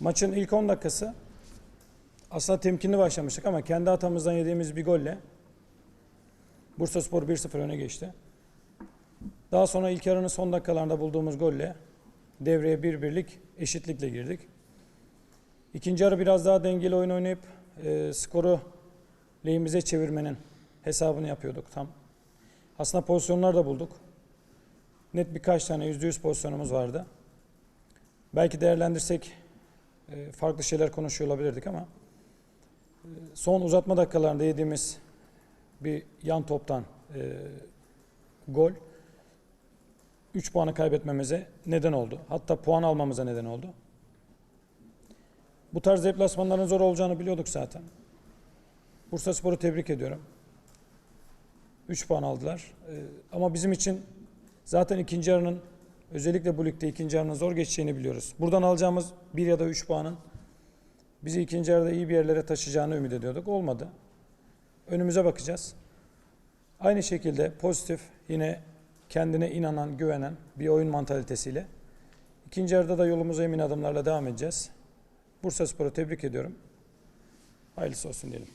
Maçın ilk 10 dakikası aslında temkinli başlamıştık ama kendi hatamızdan yediğimiz bir golle Bursaspor 1-0 öne geçti. Daha sonra ilk yarının son dakikalarında bulduğumuz golle devreye bir birlik eşitlikle girdik. İkinci yarı biraz daha dengeli oyun oynayıp e, skoru lehimize çevirmenin hesabını yapıyorduk tam. Aslında pozisyonlar da bulduk. Net birkaç tane %100 pozisyonumuz vardı. Belki değerlendirsek farklı şeyler konuşuyor olabilirdik ama e, son uzatma dakikalarında yediğimiz bir yan toptan e, gol 3 puanı kaybetmemize neden oldu. Hatta puan almamıza neden oldu. Bu tarz deplasmanların zor olacağını biliyorduk zaten. Bursa Spor'u tebrik ediyorum. 3 puan aldılar. Ee, ama bizim için zaten ikinci yarının özellikle bu ligde ikinci yarının zor geçeceğini biliyoruz. Buradan alacağımız 1 ya da 3 puanın bizi ikinci yarıda iyi bir yerlere taşıyacağını ümit ediyorduk. Olmadı. Önümüze bakacağız. Aynı şekilde pozitif yine kendine inanan, güvenen bir oyun mantalitesiyle ikinci yarıda da yolumuza emin adımlarla devam edeceğiz. Bursa Spor'u tebrik ediyorum. Hayırlısı olsun diyelim.